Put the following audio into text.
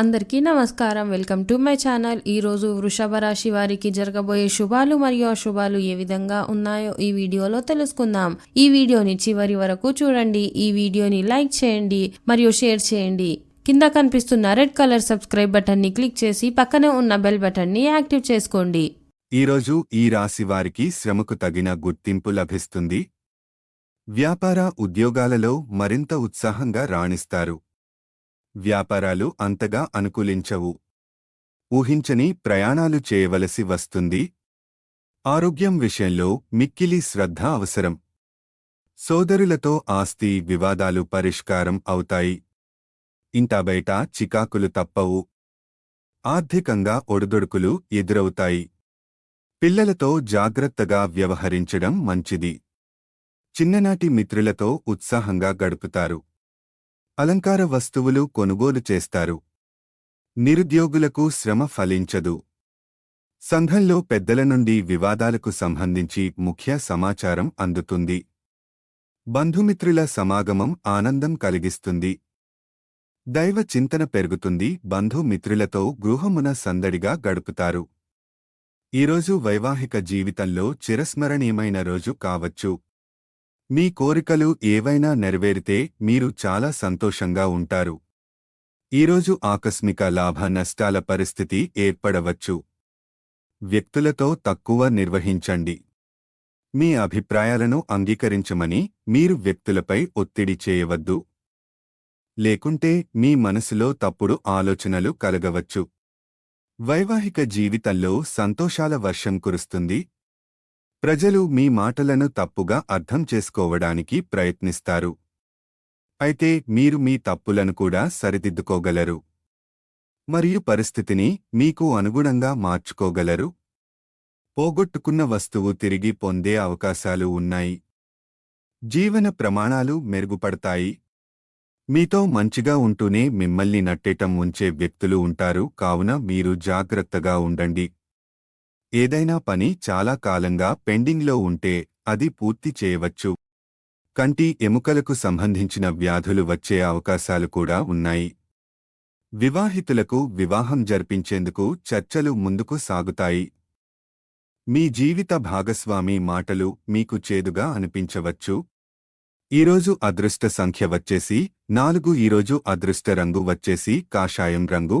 అందరికీ నమస్కారం. Welcome to my channel. ఈరోజు వృషభ రాశి వారికి జరగబోయే శుభాలు మరియు అశుభాలు ఏ విధంగా ఉన్నాయో ఈ వీడియోలో తెలుసుకుందాం. ఈ వీడియోని చివరి వరకు చూడండి. ఈ వీడియోని లైక్ చేయండి మరియు షేర్ చేయండి. కింద కనిపిస్తున్న రెడ్ కలర్ సబ్స్క్రైబ్ బటన్ని క్లిక్ చేసి పక్కనే ఉన్న బెల్ బటన్ని యాక్టివ్ చేసుకోండి. ఈరోజు ఈ రాశి వారికి శ్రమకు తగిన గుర్తింపు లభిస్తుంది. వ్యాపార ఉద్యోగాలలో మరింత ఉత్సాహంగా రాణిస్తారు. వ్యాపారాలు అంతగా అనుకూలించవు. ఊహించని ప్రయాణాలు చేయవలసి వస్తుంది. ఆరోగ్యం విషయంలో మిక్కిలి శ్రద్ధ అవసరం. సోదరులతో ఆస్తి వివాదాలు పరిష్కారం అవుతాయి. ఇంటా బయట చికాకులు తప్పవు. ఆర్థికంగా ఒడుదొడుకులు ఎదురవుతాయి. పిల్లలతో జాగ్రత్తగా వ్యవహరించడం మంచిది. చిన్ననాటి మిత్రులతో ఉత్సాహంగా గడుపుతారు. అలంకార వస్తువులు కొనుగోలు చేస్తారు. నిరుద్యోగులకు శ్రమ ఫలించదు. సంఘంలో పెద్దల నుండి వివాదాలకు సంబంధించి ముఖ్య సమాచారం అందుతుంది. బంధుమిత్రుల సమాగమం ఆనందం కలిగిస్తుంది. దైవ చింతన పెరుగుతుంది బంధుమిత్రులతో గృహమున సందడిగా గడుపుతారు. ఈరోజు వైవాహిక జీవితంలో చిరస్మరణీయమైన రోజు కావచ్చు. మీ కోరికలు ఏవైనా నెరవేరితే మీరు చాలా సంతోషంగా ఉంటారు. ఈరోజు ఆకస్మిక లాభ నష్టాల పరిస్థితి ఏర్పడవచ్చు. వ్యక్తులతో తక్కువ నిర్వహించండి. మీ అభిప్రాయాలను అంగీకరించమని మీరు వ్యక్తులపై ఒత్తిడి చేయవద్దు. లేకుంటే మీ మనసులో తప్పుడు ఆలోచనలు కలగవచ్చు. వైవాహిక జీవితంలో సంతోషాల వర్షం కురుస్తుంది. ప్రజలు మీ మాటలను తప్పుగా అర్థం చేసుకోవడానికి ప్రయత్నిస్తారు. అయితే మీరు మీ తప్పులను కూడా సరిదిద్దుకోగలరు. మరియు పరిస్థితిని మీకు అనుగుణంగా మార్చుకోగలరు. పోగొట్టుకున్న వస్తువు తిరిగి పొందే అవకాశాలు ఉన్నాయి. జీవన ప్రమాణాలు మెరుగుపడతాయి. మీతో మంచిగా ఉంటూనే మిమ్మల్ని నట్టేటం ఉంచే వ్యక్తులు ఉంటారు. కావున మీరు జాగ్రత్తగా ఉండండి. ఏదైనా పని చాలా కాలంగా పెండింగ్లో ఉంటే అది పూర్తి చేయవచ్చు. కంటి ఎముకలకు సంబంధించిన వ్యాధులు వచ్చే అవకాశాలు కూడా ఉన్నాయి. వివాహితులకు వివాహం జరిపించేందుకు చర్చలు ముందుకు సాగుతాయి. మీ జీవిత భాగస్వామి మాటలు మీకు చేదుగా అనిపించవచ్చు. ఈరోజు అదృష్ట సంఖ్య వచ్చేసి నాలుగు ఈరోజు అదృష్ట రంగు వచ్చేసి కాషాయం రంగు